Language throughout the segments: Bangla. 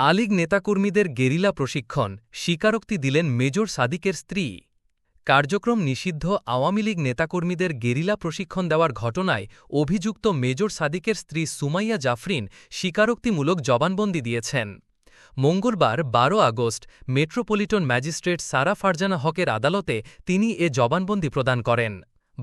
আলিগ নেতাকর্মীদের গেরিলা প্রশিক্ষণ, স্বীকারোক্তি দিলেন মেজর সাদিকের স্ত্রী। কার্যক্রম নিষিদ্ধ আওয়ামী লীগ নেতাকর্মীদের গেরিলা প্রশিক্ষণ দেওয়ার ঘটনায় অভিযুক্ত মেজর সাদিকের স্ত্রী সুমাইয়া জাফরিন স্বীকারোক্তিমূলক জবানবন্দি দিয়েছেন। মঙ্গলবার ১২ August metropolitan magistrate Sara Farzana হকের আদালতে তিনি এ জবানবন্দি প্রদান করেন।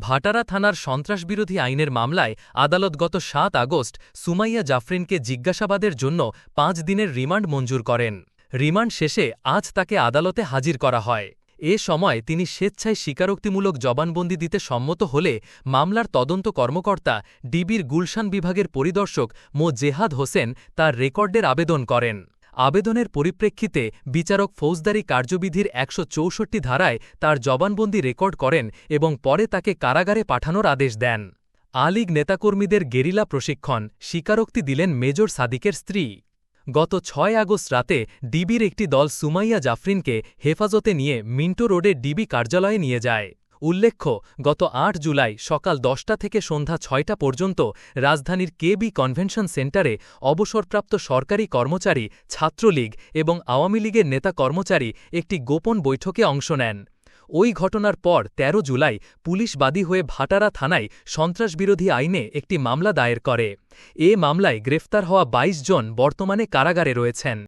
ভাটারা থানার সন্ত্রাসবিরোধী আইনের মামলায় আদালত গত সাত আগস্ট সুমাইয়া জাফরিনকে জিজ্ঞাসাবাদের জন্য পাঁচ দিনের রিমান্ড মঞ্জুর করেন। রিমান্ড শেষে আজ তাকে আদালতে হাজির করা হয়। এ সময় তিনি স্বেচ্ছায় স্বীকারোক্তিমূলক জবানবন্দি দিতে সম্মত হলে মামলার তদন্ত কর্মকর্তা ডিবির গুলশান বিভাগের পরিদর্শক মো জেহাদ হোসেন তার রেকর্ডের আবেদন করেন। আবেদনের পরিপ্রেক্ষিতে বিচারক ফৌজদারি কার্যবিধির একশো চৌষট্টি ধারায় তার জবানবন্দি রেকর্ড করেন এবং পরে তাকে কারাগারে পাঠানোর আদেশ দেন। আলিগ নেতাকর্মীদের গেরিলা প্রশিক্ষণ, স্বীকারোক্তি দিলেন মেজর সাদিকের স্ত্রী। গত ছয় আগস্ট রাতে ডিবির একটি দল সুমাইয়া জাফরিনকে হেফাজতে নিয়ে মিন্টো রোডে ডিবি কার্যালয়ে নিয়ে যায়। উল্লেখ্য, গত আট জুলাই সকাল দশটা থেকে সন্ধ্যা ছয়টা পর্যন্ত রাজধানীর কেবি কনভেনশন সেন্টারে অবসরপ্রাপ্ত সরকারি কর্মচারী, ছাত্রলীগ এবং আওয়ামী লীগের নেতা কর্মচারী একটি গোপন বৈঠকে অংশ নেন। ওই ঘটনার পর ১৩ জুলাই পুলিশ বাদী হয়ে ভাটারা থানায় সন্ত্রাসবিরোধী আইনে একটি মামলা দায়ের করে। এ মামলায় গ্রেফতার হওয়া ২২ জন বর্তমানে কারাগারে রয়েছেন।